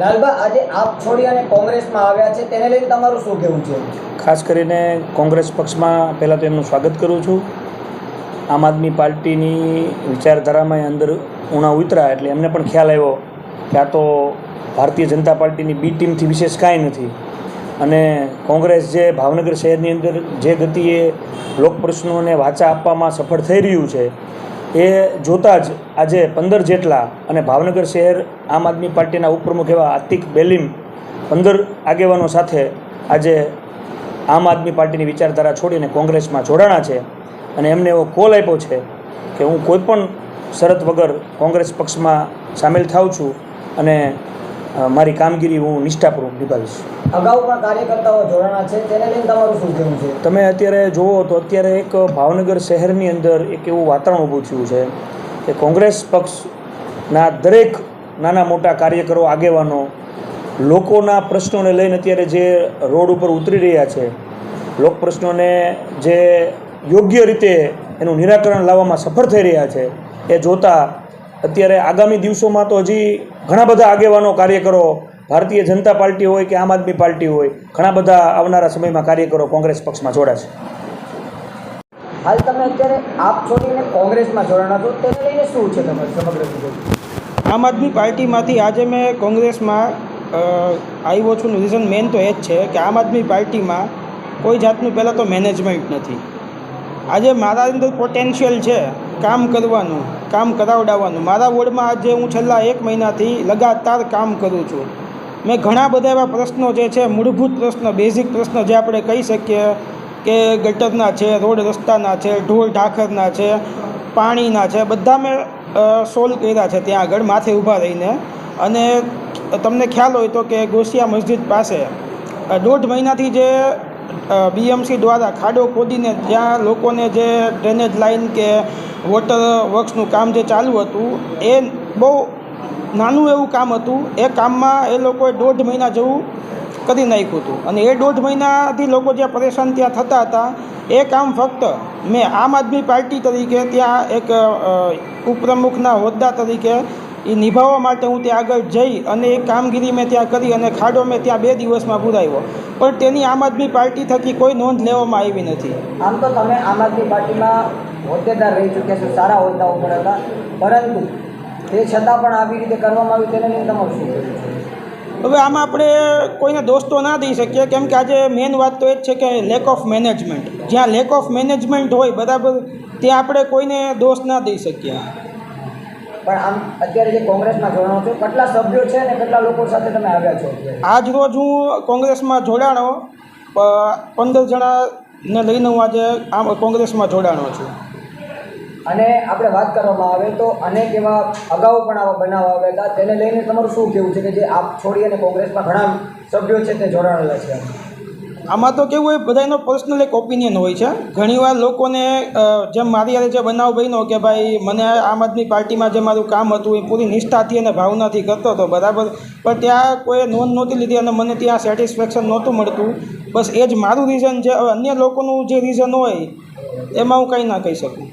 લાલબા, આજે આપ છોડી અને કોંગ્રેસમાં આવ્યા છે, તેને લઈને તમારું શું કહેવું છે? ખાસ કરીને કોંગ્રેસ પક્ષમાં પહેલાં તો એમનું સ્વાગત કરું છું. આમ આદમી પાર્ટીની વિચારધારામાં અંદર ઉણા ઉતરા એટલે એમને પણ ખ્યાલ આવ્યો કે આ તો ભારતીય જનતા પાર્ટીની બી ટીમથી વિશેષ કાંઈ નથી. અને કોંગ્રેસ જે ભાવનગર શહેરની અંદર જે ગતિએ લોકપ્રશ્નોને વાચા આપવામાં સફળ થઈ રહ્યું છે એ જોતાં જ આજે પંદર જેટલા અને ભાવનગર શહેર આમ આદમી પાર્ટીના ઉપપ્રમુખ એવા આતિક બેલીમ પંદર આગેવાનો સાથે આજે આમ આદમી પાર્ટીની વિચારધારા છોડીને કોંગ્રેસમાં જોડાણા છે અને એમને એવો કોલ આપ્યો છે કે હું કોઈ પણ શરત વગર કોંગ્રેસ પક્ષમાં સામેલ થાઉં છું અને મારી કામગીરી હું નિષ્ઠાપૂર્વક નિભાવીશ. અગાઉ પણ કાર્યકર્તાઓ જોડાણા છે તેને લઈને તમારું શું કહેવું છે? તમે અત્યારે જુઓ તો અત્યારે એક ભાવનગર શહેરની અંદર એક એવું વાતાવરણ ઊભું થયું છે કે કોંગ્રેસ પક્ષના દરેક નાના મોટા કાર્યકરો આગેવાનો લોકોના પ્રશ્નોને લઈને અત્યારે જે રોડ ઉપર ઉતરી રહ્યા છે લોક પ્રશ્નોને જે યોગ્ય રીતે એનું નિરાકરણ લાવવામાં સફળ થઈ રહ્યા છે એ જોતાં અત્યારે આગામી દિવસોમાં તો હજી ઘણા બધા આગેવાનો કાર્યકરો ભારતીય જનતા પાર્ટી હોય કે આમ આદમી પાર્ટી હોય ઘણા બધા આવનારા સમયમાં કાર્યકરો કોંગ્રેસ પક્ષમાં જોડાશે. હાલ તમે અત્યારે આપ છોડીને કોંગ્રેસમાં જોડાણા છો? તેને લઈને શું છે તમારું સમગ્ર આમ આદમી પાર્ટીમાંથી આજે મેં કોંગ્રેસમાં અ, આવ્યો છું. રીઝન મેન તો એ જ છે કે આમ આદમી પાર્ટીમાં કોઈ જાતનું પહેલાં તો મેનેજમેન્ટ નથી. આજે મારા અંદર પોટેન્શિયલ છે કામ કરવાનું, કામ કરાવડાવવાનું. મારા વોર્ડમાં આજે હું છેલ્લા એક મહિનાથી લગાતાર કામ કરું છું. મેં ઘણા બધા એવા પ્રશ્નો જે છે, મૂળભૂત પ્રશ્ન બેઝિક પ્રશ્ન જે આપણે કહી શકીએ કે ગટરના છે, રોડ રસ્તાના છે ઢોર ઢાખરના છે, પાણીના છે, બધા મેં સોલ્વ કર્યા છે ત્યાં આગળ માથે ઊભા રહીને. અને તમને ખ્યાલ હોય તો કે ગોસિયા મસ્જિદ પાસે દોઢ મહિનાથી જે બીએમસી દ્વારા ખાડો ખોદીને ત્યાં લોકોને જે ડ્રેનેજ લાઇન કે વોટર વર્ક્સનું કામ જે ચાલુ હતું, એ બહુ નાનું એવું કામ હતું. એ કામમાં એ લોકોએ દોઢ મહિના જેવું કરી નાખ્યું હતું. અને એ દોઢ મહિનાથી લોકો જ્યાં પરેશાન ત્યાં થતા હતા, એ કામ ફક્ત મેં આમ આદમી પાર્ટી તરીકે ત્યાં એક ઉપપ્રમુખના હોદ્દા તરીકે એ નિભાવવા માટે હું ત્યાં આગળ જઈ અને એ કામગીરી મેં ત્યાં કરી અને ખાડો મેં ત્યાં બે દિવસમાં પુરાવ્યો. પણ તેની આમ આદમી પાર્ટી થકી કોઈ નોંધ લેવામાં આવી નથી. આમ તો તમે આમ આદમી પાર્ટીમાં હોદ્દેદાર રહી ચૂક્યા છો સારા હોદ્દાઓ પર હતા. પરંતુ તે છતાં પણ આવી રીતે કરવામાં આવ્યું તેને નહીં તમારું હવે આમાં આપણે કોઈને દોષ તો ના દઈ શકીએ કેમ કે આજે મેઇન વાત તો એ જ છે કે લેક ઓફ મેનેજમેન્ટ જ્યાં લેક ઓફ મેનેજમેન્ટ હોય બરાબર ત્યાં આપણે કોઈને દોષ ના દઈ શકીએ. પણ આમ અત્યારે જે કોંગ્રેસમાં જોડાણો છો કેટલા સભ્યો છે અને કેટલા લોકો સાથે તમે આવ્યા છો? આજ રોજ હું કોંગ્રેસમાં જોડાણો પંદર જણાને લઈને હું આજે આમ કોંગ્રેસમાં જોડાણો છું. અને આપણે વાત કરવામાં આવે તો અનેક એવા અગાઉ પણ આવા બનાવ આવ્યા હતા. તેને લઈને તમારું શું કહેવું છે કે જે આપ છોડી અને કોંગ્રેસમાં ઘણા સભ્યો છે તે જોડાણેલા છે? આમાં તો કેવું હોય, બધાનો પર્સનલ એક ઓપિનિયન હોય છે. ઘણીવાર લોકોને જેમ મારી હારે જે બનાવ બન્યો કે ભાઈ, મને આમ આદમી પાર્ટીમાં જે મારું કામ હતું, એ પૂરી નિષ્ઠાથી અને ભાવનાથી કરતો હતો, બરાબર? પણ ત્યાં કોઈ નોંધ નહોતી લીધી અને મને ત્યાં સેટિસ્ફેક્શન નહોતું મળતું. બસ એ જ મારું રીઝન છે. અન્ય લોકોનું જે રીઝન હોય, એમાં હું કંઈ ના કહી શકું.